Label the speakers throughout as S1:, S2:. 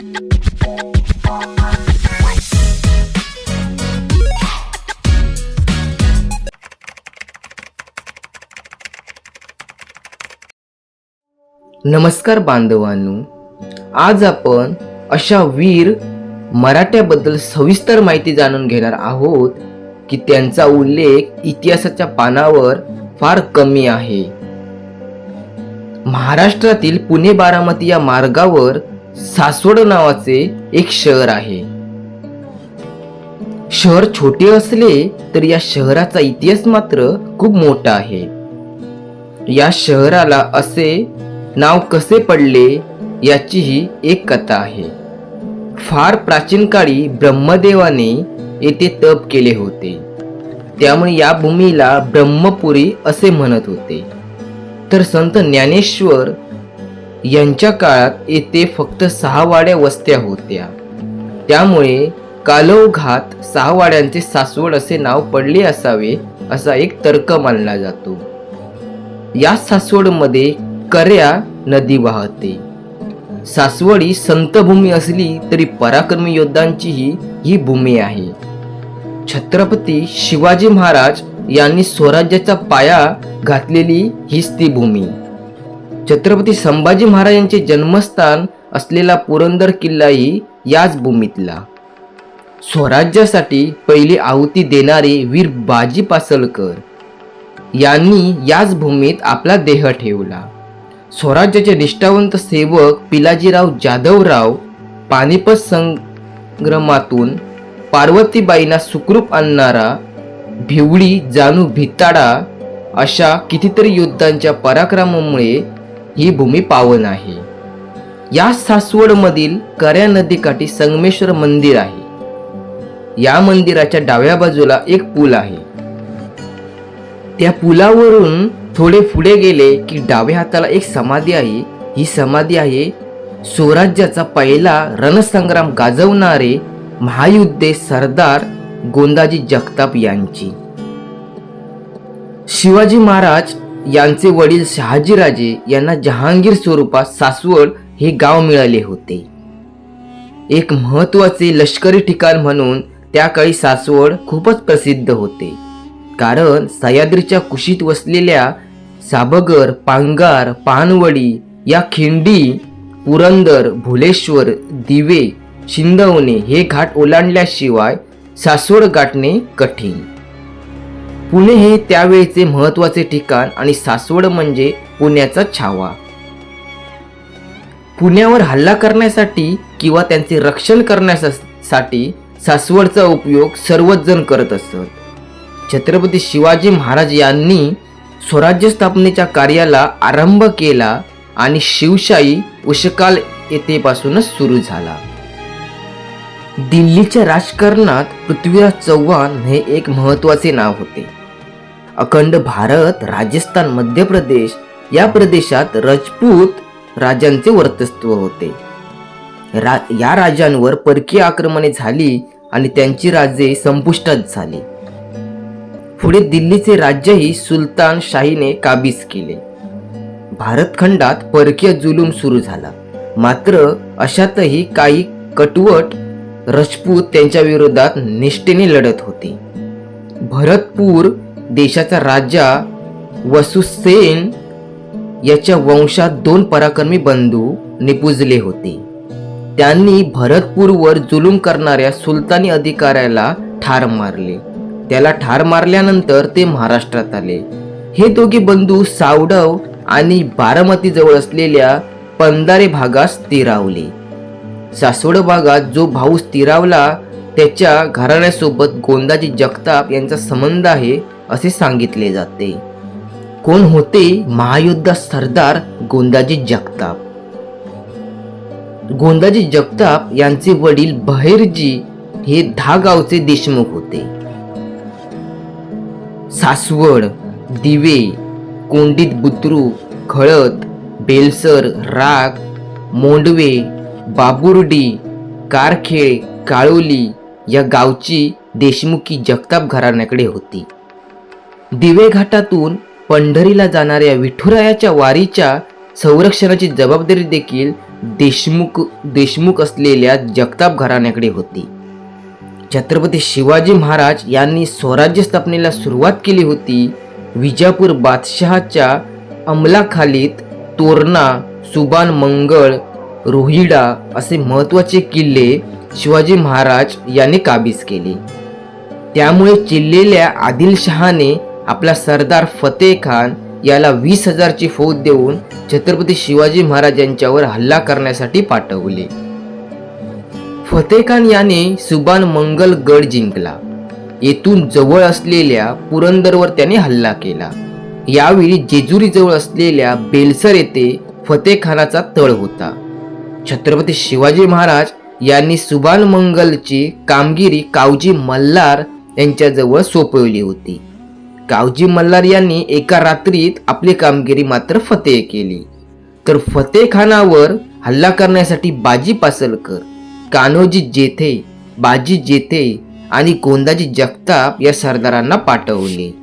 S1: नमस्कार बांधवांनो आज आपण अशा वीर मराठ्याबद्दल सविस्तर माहिती जाणून घेणार आहोत की त्यांचा उल्लेख इतिहासाच्या पानावर फार कमी आहे. महाराष्ट्रातील पुणे बारामती या मार्गावर सासवड नावाचे एक शहर आहे. शहर छोटे असले तर या शहराचा इतिहास मात्र खूप मोठा आहे. या शहराला असे नाव कसे पडले याचीही एक कथा आहे. फार प्राचीन काळी ब्रह्मदेवाने येथे तप केले होते. त्यामुळे या भूमीला ब्रह्मपुरी असे म्हणत होते. तर संत ज्ञानेश्वर यांच्या काळात येथे फक्त सहा वाड्या वस्त्या होत्या. त्यामुळे कालवघात सहा वाड्यांचे सासवड असे नाव पडले असावे असा एक तर्क मानला जातो. या सासवडमध्ये कर्या नदी वाहते. सासवडी संतभूमी असली तरी पराक्रमी योद्धांचीही ही भूमी आहे. छत्रपती शिवाजी महाराज यांनी स्वराज्याचा पाया घातलेली हीच ती भूमी. छत्रपती संभाजी महाराजांचे जन्मस्थान असलेला पुरंदर किल्लाही याच भूमीतला. स्वराज्यासाठी पहिली आहुती देणारे वीर बाजी पासलकर यांनी याच भूमीत आपला देह ठेवला. स्वराज्याचे निष्ठावंत सेवक पिलाजीराव जाधवराव पानिपत संग्रमातून पार्वतीबाईंना सुखरूप आणणारा भिवळी जानू भिताडा अशा कितीतरी युद्धांच्या पराक्रमामुळे ही भूमी पावन आहे. या सासवडमधील कर्या नदीकाठी संगमेश्वर मंदिर आहे. या मंदिराच्या डाव्या बाजूला एक पूल आहे. त्या पुलावरून थोडे पुढे गेले की डाव्या हाताला एक समाधी आहे. ही समाधी आहे स्वराज्याचा पहिला रणसंग्राम गाजवणारे महायुद्धे सरदार गोंदाजी जगताप यांची. शिवाजी महाराज यांचे वडील शहाजीराजे यांना जहांगीर स्वरूपात सासवड हे गाव मिळाले होते. एक महत्त्वाचे लष्करी ठिकाण म्हणून त्या काळी सासवड खूपच प्रसिद्ध होते. कारण सह्याद्रीच्या कुशीत वसलेल्या साबगर पांगार पानवडी या खिंडी पुरंदर भुलेश्वर दिवे शिंदवणे हे घाट ओलांडल्याशिवाय सासवड गाठणे कठीण. पुणे हे त्यावेळचे महत्त्वाचे ठिकाण आणि सासवड म्हणजे पुण्याचा छावा. पुण्यावर हल्ला करण्यासाठी किंवा त्यांचे रक्षण करण्यासाठी सासवडचा उपयोग सर्वच जण करत असत. छत्रपती शिवाजी महाराज यांनी स्वराज्य स्थापनेच्या कार्याला आरंभ केला आणि शिवशाही उशकाल येथेपासूनच सुरू झाला. दिल्लीच्या राजकारणात पृथ्वीराज चव्हाण हे एक महत्त्वाचे नाव होते. अखंड भारत राजस्थान मध्य प्रदेश या प्रदेशात राजपूत राजांचे वर्चस्व होते. रा या राजांवर परकीय आक्रमणे झाली आणि त्यांची राजे संपुष्टात झाली. पुढे दिल्लीचे राज्यही सुलतान शाहीने काबीज केले. भारतखंडात परकीय जुलूम सुरू झाला. मात्र अशातही काही कटवट राजपूत त्यांच्या विरोधात निष्ठेने लढत होते. भरतपूर देशाचा राजा वसुसेन याच्या वंशात दोन पराक्रमी बंधू निपुजले होते. त्यांनी भरतपूरवर जुलूम करणाऱ्या सुलतानी अधिकाऱ्याला ठार मारले. त्याला ठार मारल्यानंतर ते महाराष्ट्रात आले. हे दोघे बंधू सावडव आणि बारामतीजवळ असलेल्या पंधारे भागात स्थिरावले. सासवड भागात जो भाऊ स्थिरावला त्याच्या घराण्यासोबत गोंदाजी जगताप यांचा संबंध आहे असे सांगितले जाते. कोण होते? महायुद्ध सरदार गोंदाजी जगताप. गोंदाजी जगताप यांचे वडील बहिरजी हे दहा गावचे देशमुख होते. सासवड दिवे कोंडीत बुद्रुक खळद बेलसर राग मोंडवे बाबुर्डी कारखेळ काळोली या गावची देशमुखी जगताप घराण्याकडे होती. दिवे घाटातून पंढरीला जाणाऱ्या विठुरायाच्या वारीच्या संरक्षणाची जबाबदारी देखील देशमुख देशमुख असलेल्या जगताप घराण्याकडे होती. छत्रपती शिवाजी महाराज यांनी स्वराज्य स्थापनेला सुरुवात केली होती विजापूर बादशहाच्या अंमलाखालीत तोरणा सुबान मंगळ रोहिडा असे महत्त्वाचे किल्ले शिवाजी महाराज यांनी काबीज केले. त्यामुळे चिल्लेल्या आदिलशहाने आपला सरदार फतेह खान याला वीस हजारची फौज देऊन छत्रपती शिवाजी महाराज यांच्यावर हल्ला करण्यासाठी पाठवले. फतेह खान याने सुबान मंगल गड जिंकला. येथून जवळ असलेल्या पुरंदरवर त्याने हल्ला केला. यावेळी जेजुरी जवळ असलेल्या बेलसर येथे फतेह खानाचा तळ होता. छत्रपती शिवाजी महाराज यांनी सुबान मंगलची कामगिरी कावजी मल्हार यांच्याजवळ सोपवली होती. कावजी मल्हार यांनी एका रात्रीत आपली कामगिरी मात्र फतेह केली. तर फतेह खानावर हल्ला करण्यासाठी बाजी पासलकर कान्होजी जेथे बाजी जेथे आणि गोंदाजी जगताप या सरदारांना पाठवले.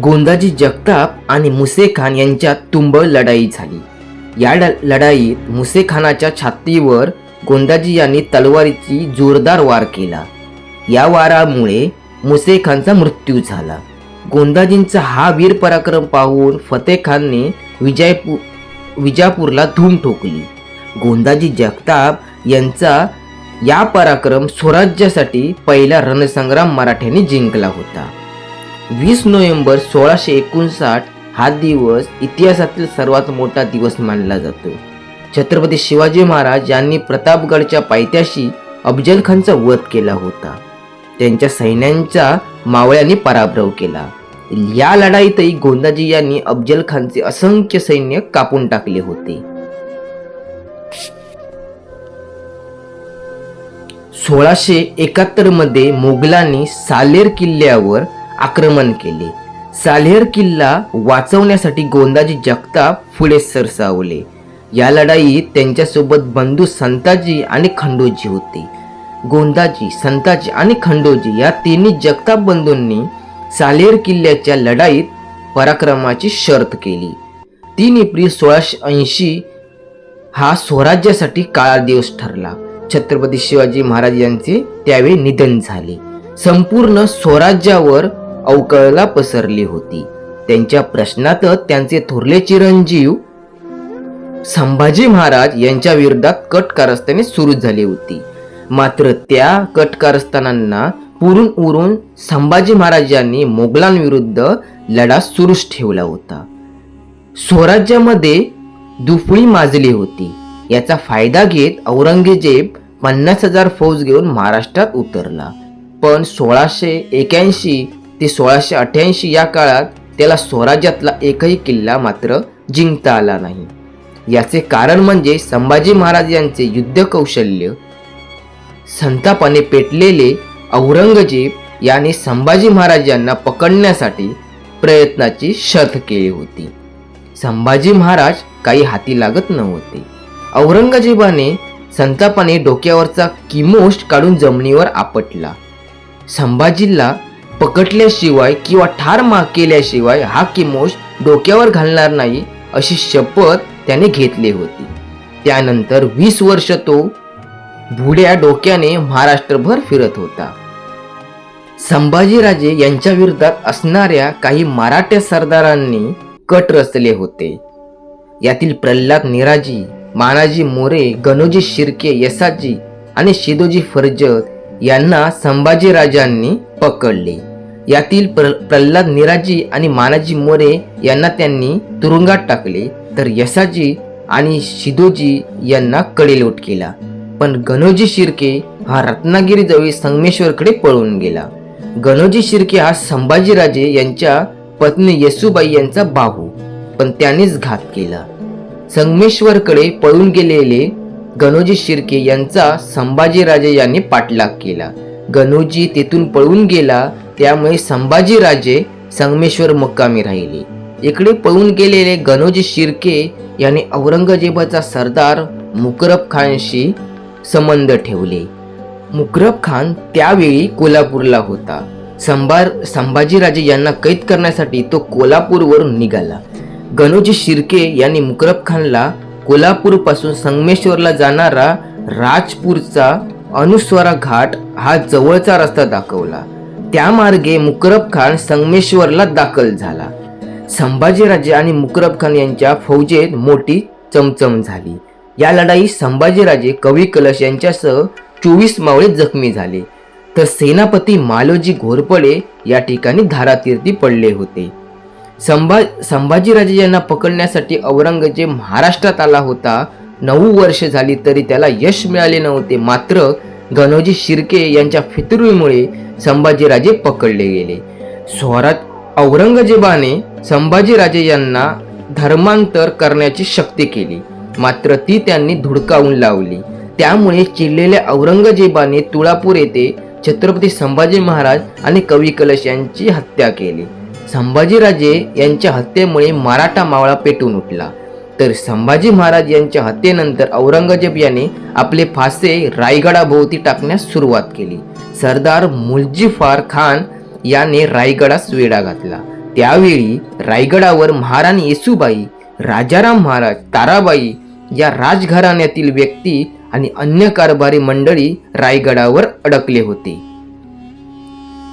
S1: गोंदाजी जगताप आणि मुसे खान यांच्यात तुंबळ लढाई झाली. या लढाईत मुसे खानाच्या छातीवर गोंदाजी यांनी तलवारीची जोरदार वार केला. या वारामुळे मुसे खानचा मृत्यू झाला. गोंदाजींचा हा वीर पराक्रम पाहून फतेह खानने विजयपूर विजापूरला धूम ठोकली. गोंदाजी जगताप यांचा या पराक्रम स्वराज्यासाठी पहिला रणसंग्राम मराठ्यांनी जिंकला होता. वीस नोव्हेंबर सोळाशे एकोणसाठ हा दिवस इतिहासातील सर्वात मोठा दिवस मानला जातो. छत्रपती शिवाजी महाराज यांनी प्रतापगडच्या पायथ्याशी अफजल खानचा वध केला होता. त्यांच्या सैन्यांचा मावळ्यांनी पराभव केला. या लढाईतही गोंदाजी यांनी अफजल खानचे असंख्य सैन्य कापून टाकले होते. सोळाशे एकाहत्तरमध्ये मोगलांनी सालेर किल्ल्यावर आक्रमण केले. सालेर किल्ला वाचवण्यासाठी गोंदाजी जगताप पुढे सरसावले. या लढाईत त्यांच्यासोबत बंधू संताजी आणि खंडोजी होते. गोंदाजी संताजी आणि खंडोजी या तिन्ही जगताप बंधूंनी सालेर किल्ल्याच्या लढाईत पराक्रमाची शर्त केली. तीन एप्रिल सोळाशे ऐंशी हा स्वराज्यासाठी काळा दिवस ठरला. छत्रपती शिवाजी महाराज यांचे त्यावेळी निधन झाले. संपूर्ण स्वराज्यावर अवकळला पसरली होती. त्यांच्या प्रश्नातच त्यांचे थोरले चिरंजीव संभाजी महाराज यांच्या विरोधात कट कारस्थाने सुरू झाली होती. मात्र त्या कटकारस्थानांना पुरून उरून संभाजी महाराजांनी मोगलांविरुद्ध लढा सुरूच ठेवला होता. स्वराज्यामध्ये दुफळी माजली होती. याचा फायदा घेत औरंगजेब पन्नास हजार फौज घेऊन महाराष्ट्रात उतरला. पण सोळाशे एक्याऐंशी ते सोळाशे अठ्याऐंशी या काळात त्याला स्वराज्यातला एकही किल्ला मात्र जिंकता आला नाही. याचे कारण म्हणजे संभाजी महाराज यांचे युद्ध कौशल्य संतापाने पेटलेले औरंगजेब याने संभाजी महाराजांना पकडण्यासाठी प्रयत्नाची शर्त केली होती. संभाजी महाराज काही हाती लागत नव्हते. औरंगजेबाने संतापाने डोक्यावरचा किमोष्ट काढून जमिनीवर आपटला. संभाजीला पकडल्याशिवाय किंवा ठार मा केल्याशिवाय हा किमोश डोक्यावर घालणार नाही अशी शपथ त्याने घेतली होती. त्यानंतर वीस वर्ष तो भुड्या डोक्याने महाराष्ट्रभर फिरत होता. संभाजीराजे यांच्या विरोधात असणाऱ्या काही मराठ्या सरदारांनी कट रचले होते. यातील प्रल्हाद निराजी मानाजी मोरे गणोजी शिर्के यसाजी आणि शिदोजी फर्जत यांना संभाजीराजांनी पकडले. यातील प्र प्रल्हाद निराजी आणि मानाजी मोरे यांना त्यांनी तुरुंगात टाकले तर यसाजी आणि शिदोजी यांना कडेलोट केला. पण गणोजी शिर्के हा रत्नागिरीजवळ संगमेश्वरकडे पळून गेला. गणोजी शिर्के हा संभाजीराजे यांच्या पत्नी येसुबाई यांचा बाहू पण त्यानेच घात केला. संगमेश्वरकडे पळून गेलेले गणोजी शिर्के यांचा संभाजीराजे यांनी पाठलाग केला. गणोजी तेथून पळून गेला त्यामुळे संभाजीराजे संगमेश्वर मुक्कामी राहिले. इकडे पळून गेलेले गणोजी शिर्के यांनी औरंगजेबाचा सरदार मुकरब खानशी संबंध ठेवले. मुकरब खान त्यावेळी कोल्हापूरला होता. संभार संभाजीराजे यांना कैद करण्यासाठी तो कोल्हापूरवरून निघाला. गणोजी शिर्के यांनी मुकरब खानला कोल्हापूरपासून संगमेश्वरला जाणारा राजपूरचा अनुस्वारा घाट हा जवळचा रस्ता दाखवला. त्या मार्गे मुकरब खान संगमेश्वरला दाखल झाला. संभाजीराजे आणि मुकरब खान यांच्या फौजेत मोठी चमचम झाली. या लढाईत संभाजीराजे कवी कलश यांच्यासह चोवीस मावळे जखमी झाले. तर सेनापती मालोजी घोरपडे या ठिकाणी धारातीर्थी पडले होते. संभा संभाजीराजे यांना पकडण्यासाठी औरंगजेब महाराष्ट्रात आला होता. नऊ वर्ष झाली तरी त्याला यश मिळाले नव्हते. मात्र गणोजी शिर्के यांच्या फितुरीमुळे संभाजीराजे पकडले गेले. स्वरात औरंगजेबाने संभाजीराजे यांना धर्मांतर करण्याची शक्ती केली. मात्र ती त्यांनी धुडकावून लावली. त्यामुळे चिडलेल्या औरंगजेबाने तुळापूर येथे छत्रपती संभाजी महाराज आणि कवी कलश यांची हत्या केली. संभाजीराजे यांच्या हत्येमुळे मराठा मावळा पेटून उठला. तर संभाजी महाराज यांच्या हत्येनंतर औरंगजेब याने आपले फासे रायगडाभोवती टाकण्यास सुरुवात केली. सरदार मुलजीफार खान याने रायगडास वेढा घातला. त्यावेळी रायगडावर महाराणी येसुबाई राजाराम महाराज ताराबाई या राजघराण्यातील व्यक्ती आणि अन्य कारभारी मंडळी रायगडावर अडकले होते.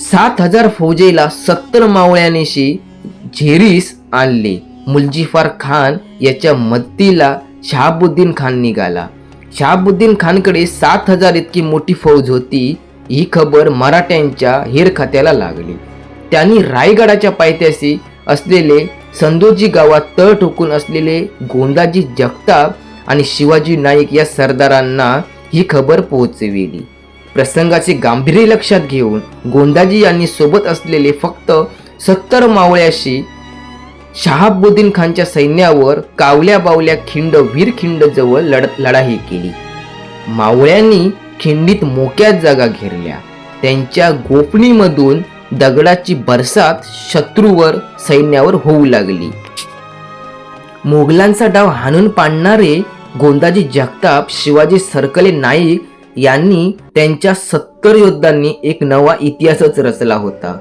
S1: सात हजार फौजेला सत्तर मावळ्यानेशी झेरीस आणले. मुलजीफार खान याच्या मदतीला शहाबुद्दीन खान निघाला. शहाबुद्दीन खानकडे सात हजार इतकी मोठी फौज होती ही खबर मराठ्यांच्या हेर खात्याला लागली. त्यांनी रायगडाच्या पायथ्याशी असलेले संदोजी गावात तळ ठोकून असलेले गोंदाजी जगताप आणि शिवाजी नाईक या सरदारांना ही खबर पोहोचविली. प्रसंगाचे गांभीर्य लक्षात घेऊन गोंदाजी यांनी सोबत असलेले फक्त सत्तर मावळ्याशी शहाबुद्दीन खानच्या सैन्यावर कावल्या बावल्या खिंड वीर खिंड जवळ लढ लढाई केली. मावळ्यांनी खिंडीत मोक्यात जागा घेरल्या. त्यांच्या गोपणीमधून दगडाची बरसात शत्रूवर सैन्यावर होऊ लागली. मोगलांचा डाव हाणून पाडणारे गोंदाजी जगताप शिवाजी सरकले नाईक यांनी त्यांच्या सत्तर योद्धांनी एक नवा इतिहासच रचला होता.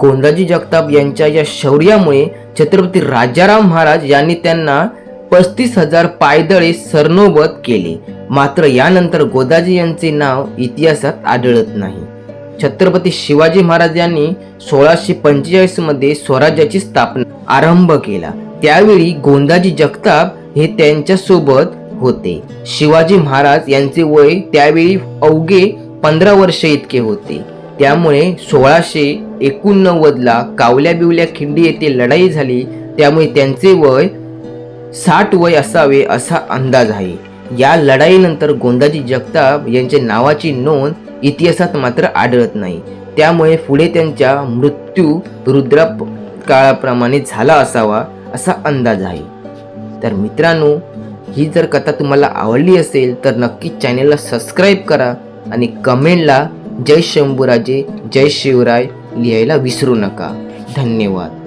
S1: गोंदाजी जगताप यांच्या या शौर्यामुळे छत्रपती राजाराम महाराज यांनी त्यांना पस्तीस हजार पायदळे सरनोबत केले. मात्र यानंतर गोदाजी यांचे नाव इतिहासात आढळत नाही. छत्रपती शिवाजी महाराज यांनी सोळाशे पंचेचाळीसमध्ये स्वराज्याची स्थापना आरंभ केला. त्यावेळी गोंदाजी जगताप हे त्यांच्यासोबत होते. शिवाजी महाराज यांचे वय त्यावेळी अवघे पंधरा वर्ष इतके होते. त्यामुळे सोळाशे एकोणनव्वदला कावल्या बिवल्या खिंडी येथे लढाई झाली. त्यामुळे त्यांचे वय साठ वय असावे असा अंदाज आहे. या लढाईनंतर गोंदाजी जगताप यांच्या नावाची नोंद इतिहासात मात्र आढळत नाही. त्यामुळे पुढे त्यांच्या मृत्यू रुद्रा काळाप्रमाणे झाला असावा असा अंदाज आहे. तर मित्रांनो ही जर कथा तुम्हाला आवडली असेल तर नक्कीच चॅनेलला सबस्क्राईब करा आणि कमेंटला जय शंभूराजे जय शिवराय लिहायला विसरू नका. धन्यवाद.